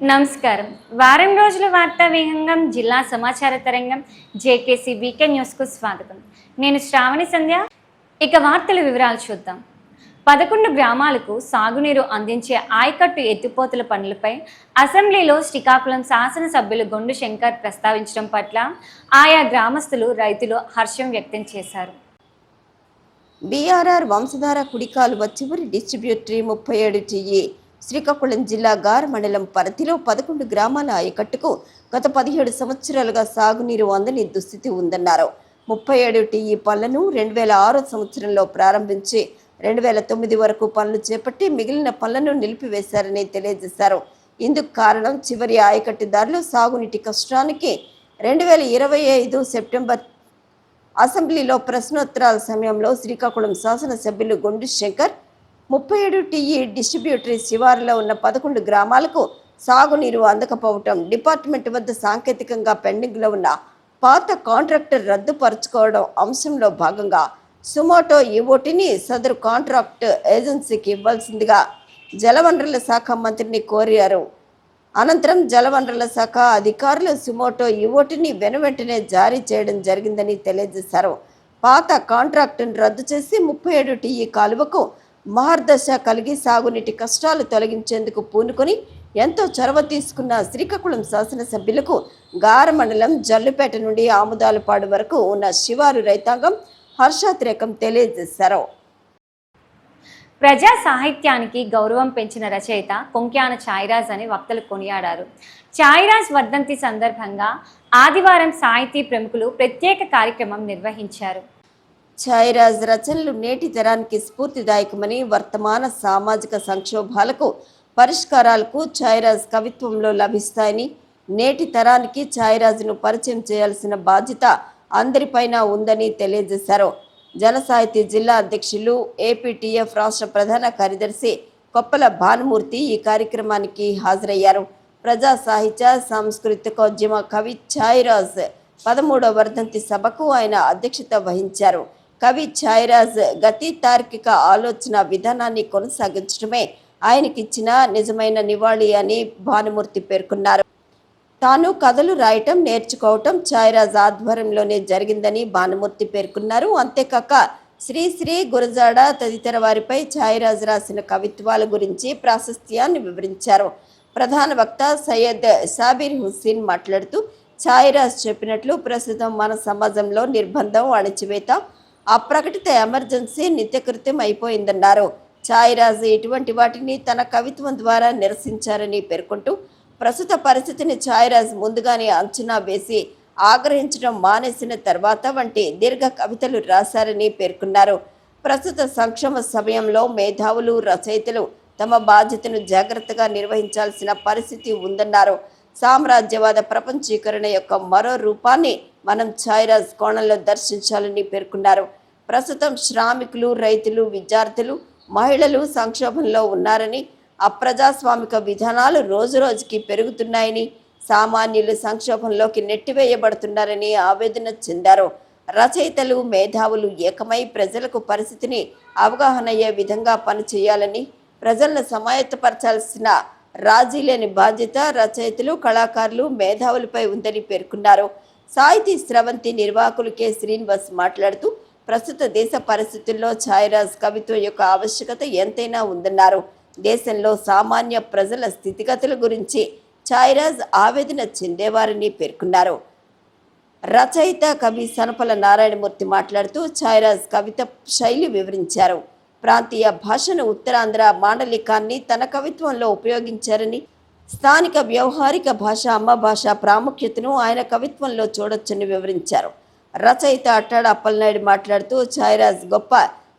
నమస్కారం. వారం రోజుల వార్తా విహంగం జిల్లా సమాచార తరంగం జేకేసీ వీకే న్యూస్కు స్వాగతం. నేను శ్రావణి సంధ్య. ఇక వార్తల వివరాలు చూద్దాం. పదకొండు గ్రామాలకు సాగునీరు అందించే ఆయకట్టు ఎత్తిపోతల పనులపై అసెంబ్లీలో శ్రీకాకుళం శాసనసభ్యులు గొండు శంకర్ ప్రస్తావించడం పట్ల ఆయా గ్రామస్తులు రైతులు హర్షం వ్యక్తం చేశారు. బీఆర్ఆర్ వంశధార కుడికాలువ చివరి డిస్ట్రిబ్యూటరీ ముప్పై ఏడు టీఏ శ్రీకాకుళం జిల్లా గార్ మండలం పరిధిలో పదకొండు గ్రామాల ఆయకట్టుకు గత పదిహేడు సంవత్సరాలుగా సాగునీరు అందని దుస్థితి ఉందన్నారు. ముప్పై ఏడు టీఈ పనులను రెండు వేల ఆరో సంవత్సరంలో ప్రారంభించి రెండు వేల తొమ్మిది వరకు పనులు చేపట్టి మిగిలిన పనులను నిలిపివేశారని తెలియజేశారు. ఇందుకు కారణం చివరి ఆయకట్టుదారులు సాగునీటి కష్టానికి రెండు వేల ఇరవై ఐదు సెప్టెంబర్ అసెంబ్లీలో ప్రశ్నోత్తరాల సమయంలో శ్రీకాకుళం శాసనసభ్యులు గొండు శంకర్ ముప్పై ఏడు టీఈ డిస్ట్రిబ్యూటరీ శివారులో ఉన్న పదకొండు గ్రామాలకు సాగునీరు అందకపోవటం డిపార్ట్మెంట్ వద్ద సాంకేతికంగా పెండింగ్లో ఉన్న పాత కాంట్రాక్టర్ రద్దుపరుచుకోవడం అంశంలో భాగంగా సుమోటో ఈఓటిని సదరు కాంట్రాక్ట్ ఏజెన్సీకి ఇవ్వాల్సిందిగా జలవనరుల శాఖ మంత్రిని కోరారు. అనంతరం జలవనరుల శాఖ అధికారులు సుమోటో ఈఓటిని వెనువెంటనే జారీ చేయడం జరిగిందని తెలియజేశారు. పాత కాంట్రాక్టును రద్దు చేసి ముప్పై ఏడు టీఈ కాలువకు మహర్దశ కలిగి సాగునీటి కష్టాలు తొలగించేందుకు పూనుకొని ఎంతో చొరవ తీసుకున్న శ్రీకాకుళం శాసనసభ్యులకు గార మండలం జల్లుపేట నుండి ఆముదాలపాడు వరకు ఉన్న శివారు రైతాంగం హర్షాతిరేకం తెలియజేశారు. ప్రజా సాహిత్యానికి గౌరవం పెంచిన రచయిత కొంక్యాన ఛాయిరాజ్ అని వక్తలు కొనియాడారు. ఛాయిరాజ్ వర్ధంతి సందర్భంగా ఆదివారం సాహితీ ప్రముఖులు ప్రత్యేక కార్యక్రమం నిర్వహించారు. ఛాయరాజ్ రచనలు నేటి తరానికి స్ఫూర్తిదాయకమని వర్తమాన సామాజిక సంక్షోభాలకు పరిష్కారాలకు ఛాయరాజ్ కవిత్వంలో లభిస్తాయని నేటి తరానికి ఛాయరాజును పరిచయం చేయాల్సిన బాధ్యత అందరిపైన ఉందని తెలియజేశారు. జన సాహితీ జిల్లా అధ్యక్షులు ఏపీటీఎఫ్ రాష్ట్ర ప్రధాన కార్యదర్శి కొప్పల భానుమూర్తి ఈ కార్యక్రమానికి హాజరయ్యారు. ప్రజా సాహిత్య సాంస్కృతికోద్యమ కవి ఛాయిరాజ్ పదమూడవ వర్ధంతి సభకు ఆయన అధ్యక్షత వహించారు. కవి ఛాయరాజ్ గతి తార్కిక ఆలోచన విధానాన్ని కొనసాగించడమే ఆయనకిచ్చిన నిజమైన నివాళి అని భానుమూర్తి పేర్కొన్నారు. తాను కథలు రాయటం నేర్చుకోవటం ఛాయరాజ్ ఆధ్వర్యంలోనే జరిగిందని భానుమూర్తి పేర్కొన్నారు. అంతేకాక శ్రీ శ్రీ గురజాడ తదితర వారిపై ఛాయరాజ్ రాసిన కవిత్వాల గురించి ప్రాశస్త్యాన్ని వివరించారు. ప్రధాన వక్త సయ్యద్ సాబిర్ హుస్సేన్ మాట్లాడుతూ ఛాయరాజ్ చెప్పినట్లు ప్రస్తుతం మన సమాజంలో నిర్బంధం అణచివేత అప్రకటిత ఎమర్జెన్సీ నిత్యకృత్యం అయిపోయిందన్నారు. ఛాయిరాజు ఇటువంటి వాటిని తన కవిత్వం ద్వారా నిరసించారని పేర్కొంటూ ప్రస్తుత పరిస్థితిని ఛాయరాజ్ ముందుగానే అంచనా వేసి ఆగ్రహించడం మానేసిన తర్వాత వంటి దీర్ఘ కవితలు రాశారని పేర్కొన్నారు. ప్రస్తుత సంక్షేమ సమయంలో మేధావులు రచయితలు తమ బాధ్యతను జాగ్రత్తగా నిర్వహించాల్సిన పరిస్థితి ఉందన్నారు. సామ్రాజ్యవాద ప్రపంచీకరణ యొక్క మరో రూపాన్ని మనం ఛాయరాజ్ కోణంలో దర్శించాలని పేర్కొన్నారు. ప్రస్తుతం శ్రామికులు రైతులు విద్యార్థులు మహిళలు సంక్షోభంలో ఉన్నారని అప్రజాస్వామిక విధానాలు రోజురోజుకి పెరుగుతున్నాయని సామాన్యులు సంక్షోభంలోకి నెట్టివేయబడుతున్నారని ఆవేదన చెందారు. రచయితలు మేధావులు ఏకమై ప్రజలకు పరిస్థితిని అవగాహన అయ్యే విధంగా పనిచేయాలని ప్రజలను సమాయత్తపరచాల్సిన రాజీ లేని బాధ్యత రచయితలు కళాకారులు మేధావులపై ఉందని పేర్కొన్నారు. సాహితీ స్రవంతి నిర్వాహకులు కె. శ్రీనివాస్ మాట్లాడుతూ ప్రస్తుత దేశ పరిస్థితుల్లో ఛాయరాజ్ కవిత్వం యొక్క ఆవశ్యకత ఎంతైనా ఉందన్నారు. దేశంలో సామాన్య ప్రజల స్థితిగతుల గురించి ఛాయరాజ్ ఆవేదన చెందేవారని పేర్కొన్నారు. రచయిత కవి సనపల నారాయణమూర్తి మాట్లాడుతూ ఛాయరాజ్ కవిత శైలి వివరించారు. ప్రాంతీయ భాషను ఉత్తరాంధ్ర మాండలికాన్ని తన కవిత్వంలో ఉపయోగించారని స్థానిక వ్యవహారిక భాష అమ్మ భాష ప్రాముఖ్యతను ఆయన కవిత్వంలో చూడొచ్చని వివరించారు. రచయిత అట్టాడ అప్పలనాయుడు మాట్లాడుతూ ఛాయరాజ్ గొప్ప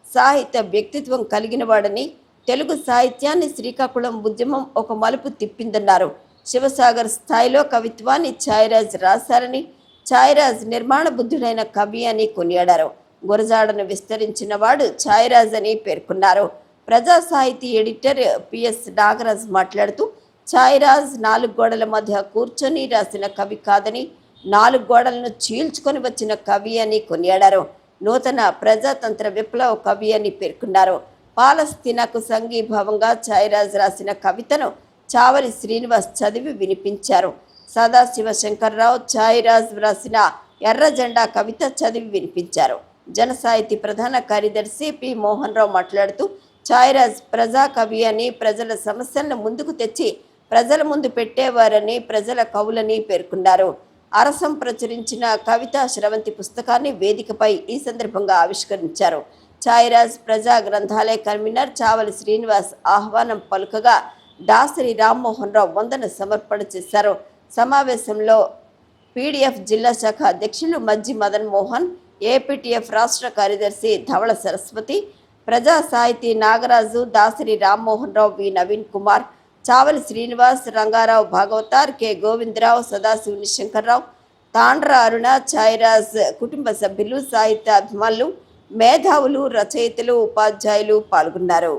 సాహిత్య వ్యక్తిత్వం కలిగినవాడని తెలుగు సాహిత్యాన్ని శ్రీకాకుళం ఉద్యమం ఒక మలుపు తిప్పిందన్నారు. శివసాగర్ స్థాయిలో కవిత్వాన్ని ఛాయరాజ్ రాశారని ఛాయరాజ్ నిర్మాణ బుద్ధుడైన కవి అని కొనియాడారు. గురజాడను విస్తరించిన వాడు ఛాయరాజ్ అని పేర్కొన్నారు. ప్రజా సాహితీ ఎడిటర్ పిఎస్ నాగరాజ్ మాట్లాడుతూ ఛాయరాజ్ నాలుగు గోడల మధ్య కూర్చొని రాసిన కవి కాదని నాలుగు గోడలను చీల్చుకొని వచ్చిన కవి అని కొనియాడారు. నూతన ప్రజాతంత్ర విప్లవ కవి అని పేర్కొన్నారు. పాలస్తీనాకు సంఘీభావంగా ఛాయరాజ్ రాసిన కవితను చావలి శ్రీనివాస్ చదివి వినిపించారు. సదాశివ శంకర్రావు ఛాయిరాజ్ వ్రాసిన ఎర్ర జెండా కవిత చదివి వినిపించారు. జనసాహితీ ప్రధాన కార్యదర్శి పి. మోహన్ రావు మాట్లాడుతూ ఛాయిరాజ్ ప్రజా కవి అని ప్రజల సమస్యలను ముందుకు తెచ్చి ప్రజల ముందు పెట్టేవారని ప్రజల కవులని పేర్కొన్నారు. అరసం ప్రచురించిన కవితా శ్రవంతి పుస్తకాన్ని వేదికపై ఈ సందర్భంగా ఆవిష్కరించారు. ఛాయిరాజ్ ప్రజా గ్రంథాలయ కన్వీనర్ చావలి శ్రీనివాస్ ఆహ్వానం పలుకగా దాసరి రామ్మోహన్ రావు వందన సమర్పణ చేశారు. సమావేశంలో పీడీఎఫ్ జిల్లా శాఖ అధ్యక్షులు మజ్జి మదన్ మోహన్ ఏపీటీఎఫ్ రాష్ట్ర కార్యదర్శి ధవళ సరస్వతి ప్రజా సాహితీ నాగరాజు దాసరి రామ్మోహన్ రావు వి నవీన్ కుమార్ చావలి శ్రీనివాస్ రంగారావు భాగవతార్ కె. గోవిందరావు సదాశివుని శంకర్రావు తాండ్ర అరుణ ఛాయిరాజ్ కుటుంబ సభ్యులు సాహిత్య అభిమానులు మేధావులు రచయితలు ఉపాధ్యాయులు పాల్గొన్నారు.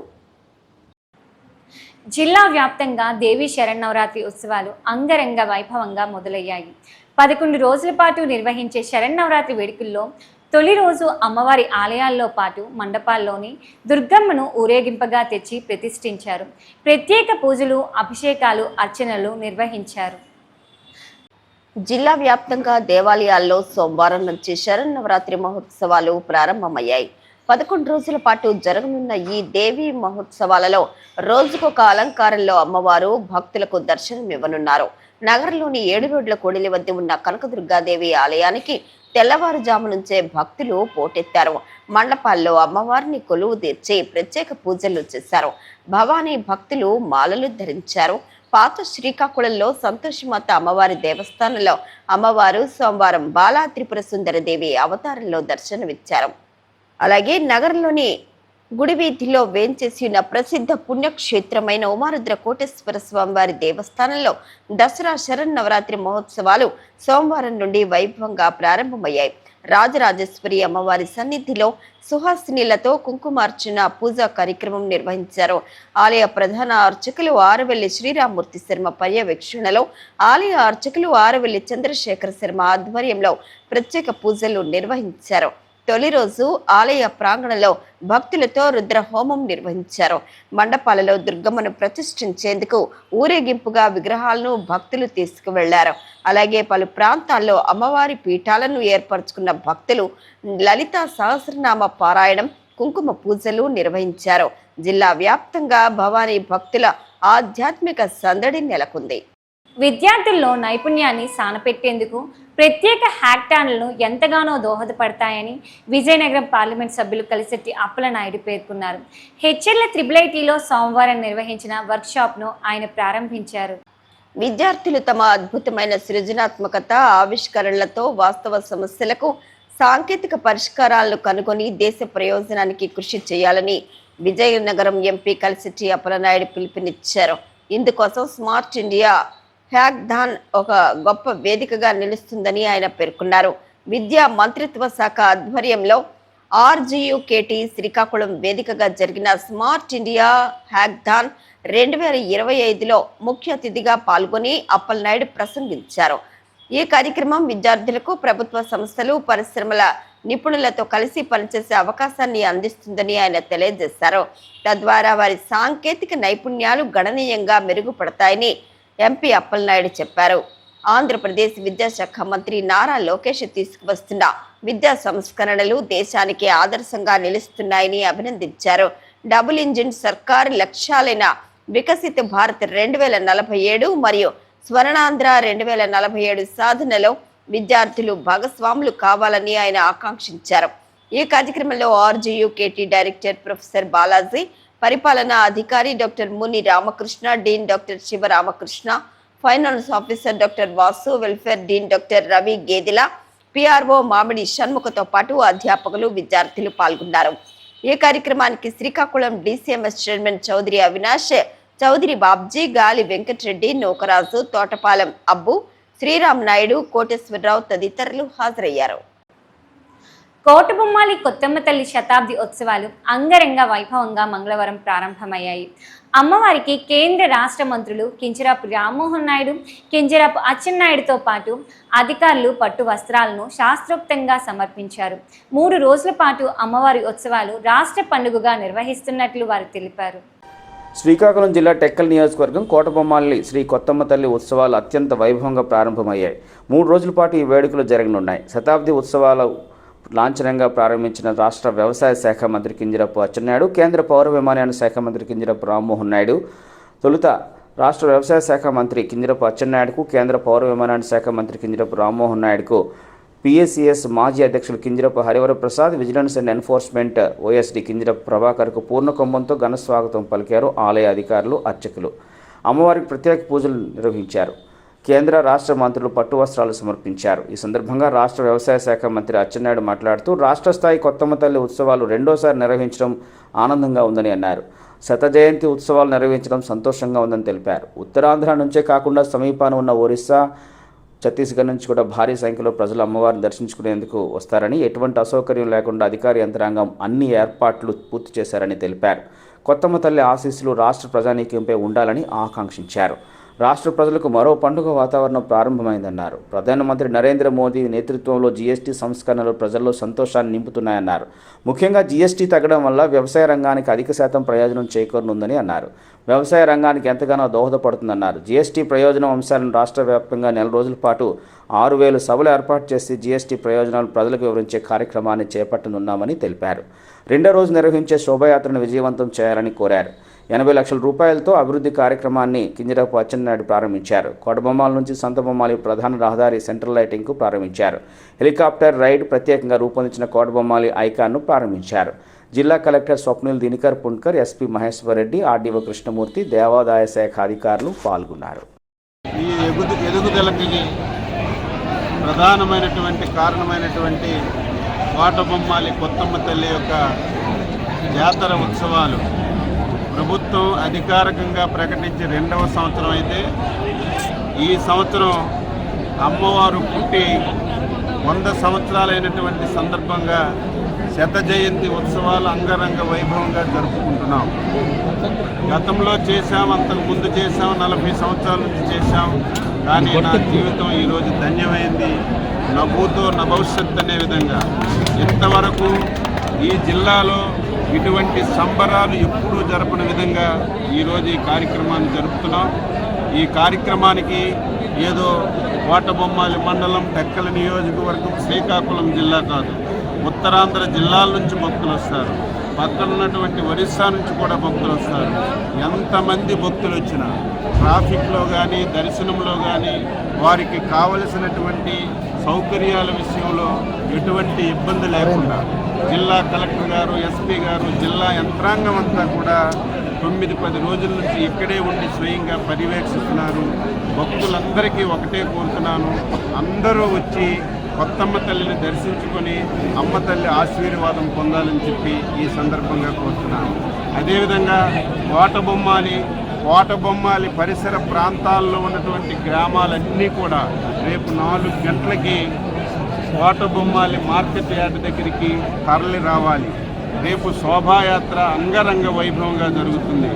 జిల్లా వ్యాప్తంగా దేవీ శరన్నవరాత్రి ఉత్సవాలు అంగరంగ వైభవంగా మొదలయ్యాయి. పదకొండు రోజుల పాటు నిర్వహించే శరన్నవరాత్రి వేడుకల్లో తొలి రోజు అమ్మవారి ఆలయాల్లో పాటు మండపాల్లోని దుర్గమ్మను ఊరేగింపగా తెచ్చి ప్రతిష్ఠించారు. ప్రత్యేక పూజలు అభిషేకాలు అర్చనలు నిర్వహించారు. జిల్లా వ్యాప్తంగా దేవాలయాల్లో సోమవారం నుంచి శరన్నవరాత్రి మహోత్సవాలు ప్రారంభమయ్యాయి. పదకొండు రోజుల పాటు జరగనున్న ఈ దేవి మహోత్సవాలలో రోజుకొక అలంకారంలో అమ్మవారు భక్తులకు దర్శనం ఇవ్వనున్నారు నగరంలోని ఏడు రోడ్ల కోడలి వద్ద ఉన్న కనకదుర్గాదేవి ఆలయానికి తెల్లవారుజాము నుంచే భక్తులు పోటెత్తారు. మండపాల్లో అమ్మవారిని కొలువు తీర్చి ప్రత్యేక పూజలు చేశారు. భవానీ భక్తులు మాలలు ధరించారు. పాత శ్రీకాకుళంలో సంతోషమాత అమ్మవారి దేవస్థానంలో అమ్మవారు సోమవారం బాలా త్రిపుర సుందర దేవి అవతారంలో దర్శనమిచ్చారు. అలాగే నగరంలోని గుడి వీధిలో వేంచేసి ఉన్న ప్రసిద్ధ పుణ్యక్షేత్రమైన ఉమారుద్ర కోటేశ్వర స్వామివారి దేవస్థానంలో దసరా శరన్నవరాత్రి మహోత్సవాలు సోమవారం నుండి వైభవంగా ప్రారంభమయ్యాయి. రాజరాజేశ్వరి అమ్మవారి సన్నిధిలో సుహాసినిలతో కుంకుమార్చన పూజా కార్యక్రమం నిర్వహించారు. ఆలయ ప్రధాన అర్చకులు ఆరవెల్లి శ్రీరామూర్తి శర్మ పర్యవేక్షణలో ఆలయ అర్చకులు ఆరవెల్లి చంద్రశేఖర శర్మ ఆధ్వర్యంలో ప్రత్యేక పూజలు నిర్వహించారు. తొలి రోజు ఆలయ ప్రాంగణంలో భక్తులతో రుద్ర హోమం నిర్వహించారు. మండపాలలో దుర్గమ్మను ప్రతిష్ఠించేందుకు ఊరేగింపుగా విగ్రహాలను భక్తులు తీసుకువెళ్ళారు. అలాగే పలు ప్రాంతాల్లో అమ్మవారి పీఠాలను ఏర్పరచుకున్న భక్తులు లలిత సహస్రనామ పారాయణం కుంకుమ పూజలు నిర్వహించారు. జిల్లా వ్యాప్తంగా భవానీ భక్తుల ఆధ్యాత్మిక సందడి నెలకొంది. విద్యార్థుల్లో నైపుణ్యాన్ని సానపెట్టేందుకు ప్రత్యేక హ్యాక్టాన్లను ఎంతగానో దోహదపడతాయని విజయనగరం పార్లమెంట్ సభ్యులు కలిసెట్టి అప్పలనాయుడు పేర్కొన్నారు. హెచ్ఎల్ల త్రిబుల్ ఐటీలో సోమవారం నిర్వహించిన వర్క్షాప్ను ఆయన ప్రారంభించారు. విద్యార్థులు తమ అద్భుతమైన సృజనాత్మకత ఆవిష్కరణలతో వాస్తవ సమస్యలకు సాంకేతిక పరిష్కారాలను కనుగొని దేశ ప్రయోజనానికి కృషి చేయాలని విజయనగరం ఎంపీ కలిసిటి అప్పలనాయుడు పిలుపునిచ్చారు. ఇందుకోసం స్మార్ట్ ఇండియా హ్యాక్థాన్ ఒక గొప్ప వేదికగా నిలుస్తుందని ఆయన పేర్కొన్నారు. విద్యా మంత్రిత్వ శాఖ ఆధ్వర్యంలో ఆర్జీయుకేటి శ్రీకాకుళం వేదికగా జరిగిన స్మార్ట్ ఇండియా హ్యాక్థాన్ రెండు వేల ఇరవై ఐదులో ముఖ్య అతిథిగా పాల్గొని అప్పలనాయుడు ప్రసంగించారు. ఈ కార్యక్రమం విద్యార్థులకు ప్రభుత్వ సంస్థలు పరిశ్రమల నిపుణులతో కలిసి పనిచేసే అవకాశాన్ని అందిస్తుందని ఆయన తెలియజేశారు. తద్వారా వారి సాంకేతిక నైపుణ్యాలు గణనీయంగా మెరుగుపడతాయని ఎంపీ అప్పలనాయుడు చెప్పారు. ఆంధ్రప్రదేశ్ విద్యాశాఖ మంత్రి నారా లోకేష్ తీసుకువస్తున్న విద్యా సంస్కరణలు దేశానికి ఆదర్శంగా నిలుస్తున్నాయని అభినందించారు. డబుల్ ఇంజిన్ సర్కార్ లక్ష్యాలైన వికసిత భారత్ రెండు వేల నలభై ఏడు మరియు స్వర్ణాంధ్ర రెండు వేల నలభై ఏడు సాధనలో విద్యార్థులు భాగస్వాములు కావాలని ఆయన ఆకాంక్షించారు. ఈ కార్యక్రమంలో ఆర్జీయుకేటీ డైరెక్టర్ ప్రొఫెసర్ బాలాజీ పరిపాలనా అధికారి doctor Muni Ramakrishna dean doctor Sivaramakrishna finance officer doctor Vasu welfare dean doctor Ravi Gedela PRO Mamidi షణ్ముఖతో పాటు అధ్యాపకులు విద్యార్థులు పాల్గొన్నారు. ఈ కార్యక్రమానికి శ్రీకాకుళం డిసిఎంఎస్ చైర్మన్ చౌదరి అవినాష్ చౌదరి బాబ్జీ గాలి వెంకటరెడ్డి నూకరాజు తోటపాలెం అబ్బు శ్రీరామ్ నాయుడు కోటేశ్వరరావు తదితరులు హాజరయ్యారు. కోటబొమ్మాలి కొత్తమ్మ తల్లి శతాబ్ది ఉత్సవాలు అంగరంగ వైభవంగా మంగళవారం ప్రారంభమయ్యాయి. అమ్మవారికి కేంద్ర రాష్ట్ర మంత్రులు కింజరాపు రామ్మోహన్ నాయుడు కింజరాపు అచ్చెన్నాయుడుతో పాటు అధికారులు పట్టు వస్త్రాలను శాస్త్రోక్తంగా సమర్పించారు. మూడు రోజుల పాటు అమ్మవారి ఉత్సవాలు రాష్ట్ర పండుగగా నిర్వహిస్తున్నట్లు వారు తెలిపారు. శ్రీకాకుళం జిల్లా టెక్కల్ నియోజకవర్గం కోటబొమ్మాలి శ్రీ కొత్తమ్మ తల్లి ఉత్సవాలు అత్యంత వైభవంగా ప్రారంభమయ్యాయి. మూడు రోజుల పాటు ఈ వేడుకలు జరగనున్నాయి. శతాబ్ది ఉత్సవాలు లాంఛనంగా ప్రారంభించిన రాష్ట్ర వ్యవసాయ శాఖ మంత్రి కింజరపు అచ్చెన్నాయుడు కేంద్ర పౌర విమానయాన శాఖ మంత్రి కింజరపు రామ్మోహన్ నాయుడు తొలుత రాష్ట్ర వ్యవసాయ శాఖ మంత్రి కింజరపు అచ్చెన్నాయుడుకు కేంద్ర పౌర విమానయాన శాఖ మంత్రి కింజరపు రామ్మోహన్ నాయుడుకు పిఎస్సిఎస్ మాజీ అధ్యక్షులు Kinjarapu Harivaraprasad vigilance and enforcement OSD Kinjarapu ప్రభాకర్కు పూర్ణ కుంభంతో ఘన స్వాగతం పలికారు ఆలయ అధికారులు అర్చకులు. అమ్మవారికి ప్రత్యేక పూజలు నిర్వహించారు. కేంద్ర రాష్ట్ర మంత్రులు పట్టు వస్త్రాలు సమర్పించారు. ఈ సందర్భంగా రాష్ట్ర వ్యవసాయ శాఖ మంత్రి అచ్చెన్నాయుడు మాట్లాడుతూ రాష్ట్ర స్థాయి కొత్తమ్మ తల్లి ఉత్సవాలు రెండోసారి నిర్వహించడం ఆనందంగా ఉందని అన్నారు. శత జయంతి ఉత్సవాలు నిర్వహించడం సంతోషంగా ఉందని తెలిపారు. ఉత్తరాంధ్ర నుంచే కాకుండా సమీపాన ఉన్న ఒరిస్సా ఛత్తీస్గఢ్ నుంచి కూడా భారీ సంఖ్యలో ప్రజలు అమ్మవారిని దర్శించుకునేందుకు వస్తారని ఎటువంటి అసౌకర్యం లేకుండా అధికార యంత్రాంగం అన్ని ఏర్పాట్లు పూర్తి చేశారని తెలిపారు. కొత్తమ్మ తల్లి ఆశీస్సులు రాష్ట్ర ప్రజానీకంపై ఉండాలని ఆకాంక్షించారు. రాష్ట్ర ప్రజలకు మరో పండుగ వాతావరణం ప్రారంభమైందన్నారు. ప్రధానమంత్రి నరేంద్ర మోదీ నేతృత్వంలో జీఎస్టీ సంస్కరణలు ప్రజల్లో సంతోషాన్ని నింపుతున్నాయన్నారు. ముఖ్యంగా జీఎస్టీ తగ్గడం వల్ల వ్యవసాయ రంగానికి అధిక శాతం ప్రయోజనం చేకూరనుందని అన్నారు. వ్యవసాయ రంగానికి ఎంతగానో దోహదపడుతుందన్నారు. జీఎస్టీ ప్రయోజనం అంశాలను రాష్ట్ర వ్యాప్తంగా నెల రోజుల పాటు ఆరు వేలు సభలు ఏర్పాటు చేసి జీఎస్టీ ప్రయోజనాలు ప్రజలకు వివరించే కార్యక్రమాన్ని చేపట్టనున్నామని తెలిపారు. రెండో రోజు నిర్వహించే శోభయాత్రను విజయవంతం చేయాలని కోరారు. ఎనభై లక్షల రూపాయలతో అభివృద్ధి కార్యక్రమాన్ని కింజరాపు అచ్చెన్నాయుడు ప్రారంభించారు. కోటబొమ్మాల నుంచి సంతబొమ్మాలి ప్రధాన రహదారి సెంట్రల్ లైటింగ్కు ప్రారంభించారు. హెలికాప్టర్ రైడ్ ప్రత్యేకంగా రూపొందించిన కోటబొమ్మాలి ఐకాన్ను ప్రారంభించారు. జిల్లా collector Swapnil Dinakar Pundkar SP Maheshwar Reddy RDO Krishnamurthy దేవాదాయ శాఖ అధికారులు పాల్గొన్నారు. ఈ ఎదుగుదలకి ప్రధానమైనటువంటి కారణమైనటువంటి కోటబొమ్మాలి కొత్తమ్మ తల్లి యొక్క జాతర ఉత్సవాలు ప్రభుత్వం అధికారికంగా ప్రకటించి రెండవ సంవత్సరం అయితే ఈ సంవత్సరం అమ్మవారు పుట్టి వంద సంవత్సరాలైనటువంటి సందర్భంగా శత జయంతి ఉత్సవాలు అంగరంగ వైభవంగా జరుపుకుంటున్నాం. గతంలో చేశాం అంతకు ముందు చేశాం నలభై సంవత్సరాల నుంచి చేశాం. కానీ నా జీవితం ఈరోజు ధన్యమైంది. నవ్వుతో నా భవిష్యత్ అనే విధంగా ఇంతవరకు ఈ జిల్లాలో ఇటువంటి సంబరాలు ఎప్పుడూ జరపని విధంగా ఈరోజు ఈ కార్యక్రమాన్ని జరుపుతున్నాం. ఈ కార్యక్రమానికి ఏదో కోటబొమ్మాలి మండలం టెక్కల నియోజకవర్గం శ్రీకాకుళం జిల్లా కాదు ఉత్తరాంధ్ర జిల్లాల నుంచి భక్తులు వస్తారు. పక్కన ఉన్నటువంటి ఒరిస్సా నుంచి కూడా భక్తులు వస్తారు. ఎంతమంది భక్తులు వచ్చినా ట్రాఫిక్లో కానీ దర్శనంలో కానీ వారికి కావలసినటువంటి సౌకర్యాల విషయంలో ఎటువంటి ఇబ్బంది లేకుండా జిల్లా కలెక్టర్ గారు ఎస్పీ గారు జిల్లా యంత్రాంగం అంతా కూడా తొమ్మిది పది రోజుల నుంచి ఇక్కడే ఉండి స్వయంగా పర్యవేక్షిస్తున్నారు. భక్తులందరికీ ఒకటే కోరుతున్నాను. అందరూ వచ్చి కొత్తమ్మ తల్లిని దర్శించుకొని అమ్మ తల్లి ఆశీర్వాదం పొందాలని చెప్పి ఈ సందర్భంగా కోరుతున్నాను. అదేవిధంగా కోటబొమ్మాలి కోటబొమ్మాలి పరిసర ప్రాంతాల్లో ఉన్నటువంటి గ్రామాలన్నీ కూడా రేపు నాలుగు గంటలకి కోటబొమ్మాలి మార్కెట్ యార్డ్ దగ్గరికి తరలి రావాలి. రేపు శోభాయాత్ర అంగరంగ వైభవంగా జరుగుతుంది.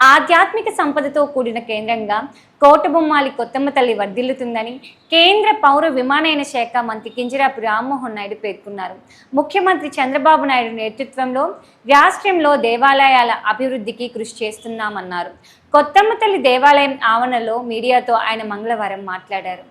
ఆధ్యాత్మిక సంపదతో కూడిన కేంద్రంగా కోటబొమ్మాలి కొత్తమ్మ తల్లి వర్ధిల్లుతుందని కేంద్ర పౌర విమానయాన శాఖ మంత్రి కింజరాపు రామ్మోహన్ నాయుడు పేర్కొన్నారు. ముఖ్యమంత్రి చంద్రబాబు నాయుడు నేతృత్వంలో రాష్ట్రంలో దేవాలయాల అభివృద్ధికి కృషి చేస్తున్నామన్నారు. కొత్తమ్మ తల్లి దేవాలయం ఆవరణలో మీడియాతో ఆయన మంగళవారం మాట్లాడారు.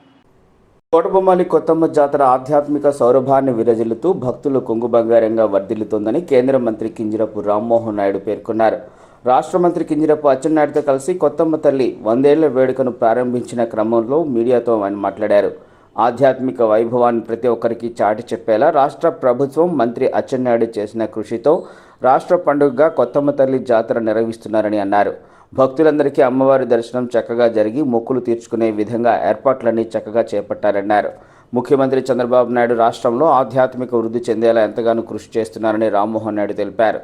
కోటబొమ్మాలి కొత్తమ్మ జాతర ఆధ్యాత్మిక సౌరభాన్ని విరజిల్లుతూ భక్తులు కొంగు బంగారంగా వర్ధిల్లుతోందని కేంద్ర మంత్రి కింజరపు రామ్మోహన్ నాయుడు పేర్కొన్నారు. రాష్ట్ర మంత్రి కింజరపు అచ్చెన్నాయుడితో కలిసి కొత్తమ్మ తల్లి వందేళ్ళ వేడుకను ప్రారంభించిన క్రమంలో మీడియాతో ఆయన మాట్లాడారు. ఆధ్యాత్మిక వైభవాన్ని ప్రతి ఒక్కరికి చాటి చెప్పేలా రాష్ట్ర ప్రభుత్వం మంత్రి అచ్చెన్నాయుడు చేసిన కృషితో రాష్ట్ర పండుగగా కొత్తమ్మ తల్లి జాతర నిర్వహిస్తున్నారని అన్నారు. భక్తులందరికీ అమ్మవారి దర్శనం చక్కగా జరిగి మొక్కులు తీర్చుకునే విధంగా ఏర్పాట్లన్నీ చక్కగా చేపట్టారన్నారు. ముఖ్యమంత్రి చంద్రబాబు నాయుడు రాష్ట్రంలో ఆధ్యాత్మిక వృద్ధి చెందేలా ఎంతగానో కృషి చేస్తున్నారని రామ్మోహన్ నాయుడు తెలిపారు.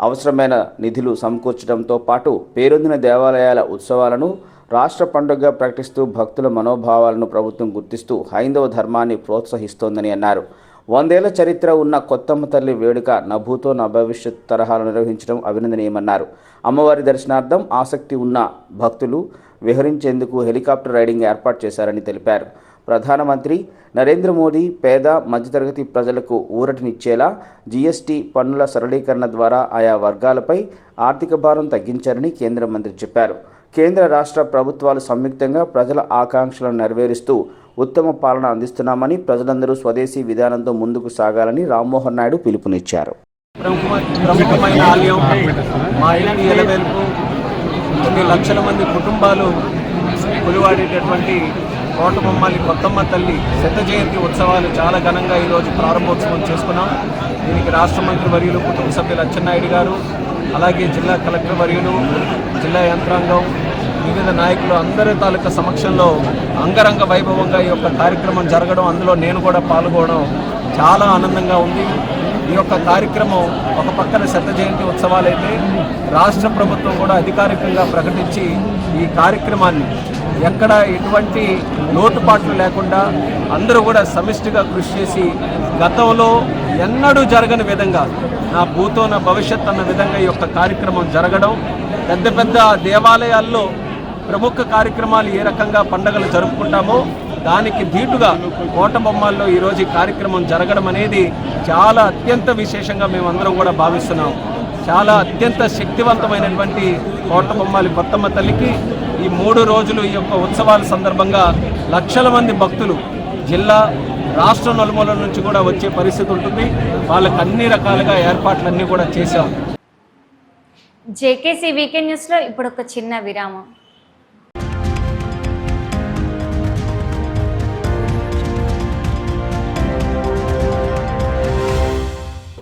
అవసరమైన నిధులు సమకూర్చడంతో పాటు పేరొందిన దేవాలయాల ఉత్సవాలను రాష్ట్ర పండుగగా ప్రకటిస్తూ భక్తుల మనోభావాలను ప్రభుత్వం గుర్తిస్తూ హైందవ ధర్మాన్ని ప్రోత్సహిస్తోందని అన్నారు. వందేళ్ళ చరిత్ర ఉన్న కొత్తమ్మ తల్లి వేడుక నభూతో నా భవిష్యత్ తరహాలు నిర్వహించడం అభినందనీయమన్నారు. అమ్మవారి దర్శనార్థం ఆసక్తి ఉన్న భక్తులు విహరించేందుకు హెలికాప్టర్ రైడింగ్ ఏర్పాటు చేశారని తెలిపారు. ప్రధానమంత్రి నరేంద్ర మోదీ పేద మధ్యతరగతి ప్రజలకు ఊరటనిచ్చేలా జీఎస్టీ పన్నుల సరళీకరణ ద్వారా ఆయా వర్గాలపై ఆర్థిక భారం తగ్గించారని కేంద్ర మంత్రి చెప్పారు. కేంద్ర రాష్ట్ర ప్రభుత్వాలు సంయుక్తంగా ప్రజల ఆకాంక్షలను నెరవేరుస్తూ ఉత్తమ పాలన అందిస్తున్నామని ప్రజలందరూ స్వదేశీ విధానంతో ముందుకు సాగాలని రామ్మోహన్ నాయుడు పిలుపునిచ్చారు. ప్రముఖమైన ఆలయం మా ఇంటి కొన్ని లక్షల మంది కుటుంబాలు కొలువాడేటటువంటి కోటబొమ్మాలి కొత్తమ్మ తల్లి శత జయంతి ఉత్సవాలు చాలా ఘనంగా ఈరోజు ప్రారంభోత్సవం చేసుకున్నాం. దీనికి రాష్ట్ర మంత్రి వర్యులు కుటుంబ సభ్యులు అచ్చెన్నాయుడు గారు అలాగే జిల్లా కలెక్టర్ వర్యులు జిల్లా యంత్రాంగం వివిధ నాయకులు అందరి తాలూకా సమక్షంలో అంగరంగ వైభవంగా ఈ యొక్క కార్యక్రమం జరగడం అందులో నేను కూడా పాల్గొనడం చాలా ఆనందంగా ఉంది. ఈ యొక్క కార్యక్రమం ఒక పక్కన శత జయంతి ఉత్సవాలైతే రాష్ట్ర ప్రభుత్వం కూడా అధికారికంగా ప్రకటించి ఈ కార్యక్రమాన్ని ఎక్కడ ఎటువంటి లోటుపాట్లు లేకుండా అందరూ కూడా సమిష్టిగా కృషి చేసి గతంలో ఎన్నడూ జరగని విధంగా నా భూతో నా భవిష్యత్ అన్న విధంగా ఈ యొక్క కార్యక్రమం జరగడం పెద్ద పెద్ద దేవాలయాల్లో ప్రముఖ కార్యక్రమాలు ఏ రకంగా పండగలు జరుపుకుంటామో దానికి ధీటుగా కోటబొమ్మల్లో ఈరోజు ఈ కార్యక్రమం జరగడం అనేది చాలా అత్యంత విశేషంగా మేమందరం కూడా భావిస్తున్నాం. చాలా అత్యంత శక్తివంతమైనటువంటి కోట బొమ్మాలి తల్లికి ఈ మూడు రోజులు ఈ యొక్క ఉత్సవాల సందర్భంగా లక్షల మంది భక్తులు జిల్లా రాష్ట్ర నలుమూల నుంచి కూడా వచ్చే పరిస్థితి ఉంటుంది. వాళ్ళకి అన్ని రకాలుగా ఏర్పాట్లన్నీ కూడా చేశాం. జేకేసీ వీకెండ్ న్యూస్లో ఇప్పుడు ఒక చిన్న విరామం.